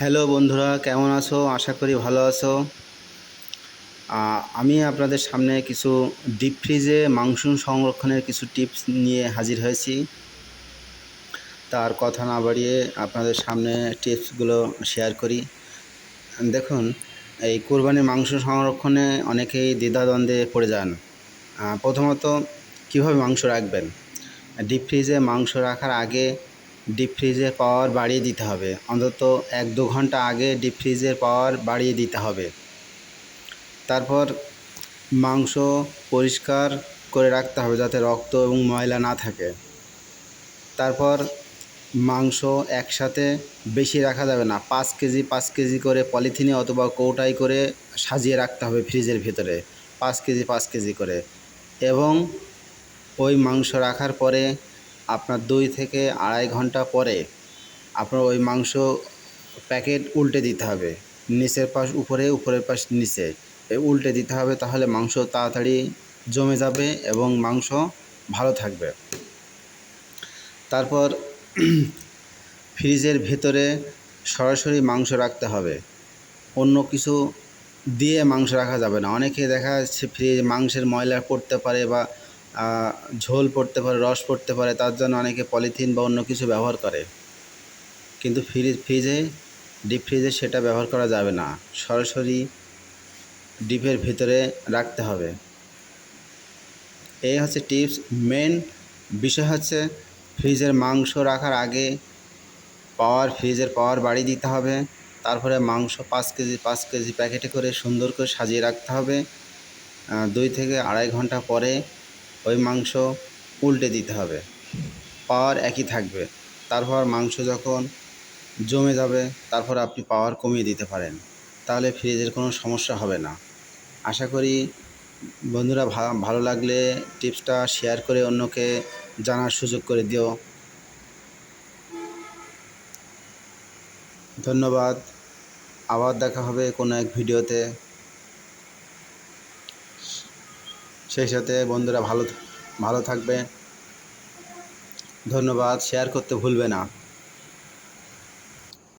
Hello বন্ধুরা, কেমন আছো? আশা করি ভালো আছো। আমি আপনাদের সামনে কিছু ডিপ ফ্রিজে মাংস সংরক্ষণের কিছু টিপস নিয়ে হাজির হয়েছি। তার কথা না বাড়িয়ে আপনাদের সামনে টিপসগুলো শেয়ার করি। দেখুন, এই কোরবানির মাংস সংরক্ষণে অনেকেই দ্বিধাদ্বন্দ্বে পড়ে যান। প্রথমত, কীভাবে মাংস রাখবেন? ডিপ ফ্রিজে মাংস রাখার আগে ডিপ ফ্রিজের পাওয়ার বাড়িয়ে দিতে হবে। অন্তত এক দু ঘণ্টা আগে ডিপ ফ্রিজের পাওয়ার বাড়িয়ে দিতে হবে। তারপর মাংস পরিষ্কার করে রাখতে হবে যাতে রক্ত এবং ময়লা না থাকে। তারপর মাংস একসাথে বেশি রাখা যাবে না। পাঁচ কেজি পাঁচ কেজি করে পলিথিনে অথবা কৌটাই করে সাজিয়ে রাখতে হবে ফ্রিজের ভিতরে। পাঁচ কেজি পাঁচ কেজি করে। এবং ওই মাংস রাখার পরে আপনার দুই থেকে আড়াই ঘণ্টা পরে আপনার ওই মাংস প্যাকেট উল্টে দিতে হবে। নিচের পাশ উপরে, উপরের পাশ নিচে। উল্টে দিতে হবে তাহলে মাংস তাড়াতাড়ি জমে যাবে এবং মাংস ভালো থাকবে। তারপর ফ্রিজের ভেতরে সরাসরি মাংস রাখতে হবে। অন্য কিছু দিয়ে মাংস রাখা যাবে না। অনেকে দেখা যাচ্ছে ফ্রিজ মাংসের ময়লা পড়তে পারে বা ঝোল পড়তে পারে, রস পড়তে পারে, তার জন্য অনেকে পলিথিন বা অন্য কিছু ব্যবহার করে। কিন্তু ফ্রিজ, ফ্রিজে, ডিপ ফ্রিজে সেটা ব্যবহার করা যাবে না। সরাসরি ডিপের ভিতরে রাখতে হবে। এই হচ্ছে টিপস। মেন বিষয় হচ্ছে ফ্রিজের মাংস রাখার আগে পাওয়ার, ফ্রিজের পাওয়ার বাড়িয়ে দিতে হবে। তারপরে মাংস পাঁচ কেজি পাঁচ কেজি প্যাকেটে করে সুন্দর করে সাজিয়ে রাখতে হবে। দুই থেকে আড়াই ঘণ্টা পরে ওই মাংস উল্টে দিতে হবে। পাওয়ার একই থাকবে। তারপর মাংস যখন জমে যাবে, তারপর আপনি পাওয়ার কমিয়ে দিতে পারেন। তাহলে ফ্রিজের কোনো সমস্যা হবে না। আশা করি বন্ধুরা ভালো লাগলে টিপসটা শেয়ার করে অন্যকে জানার সুযোগ করে দিও। ধন্যবাদ। আবার দেখা হবে কোনো এক ভিডিওতে। সেই সাথে বন্ধুরা ভালো ভালো থাকবে। ধন্যবাদ। শেয়ার করতে ভুলবে না।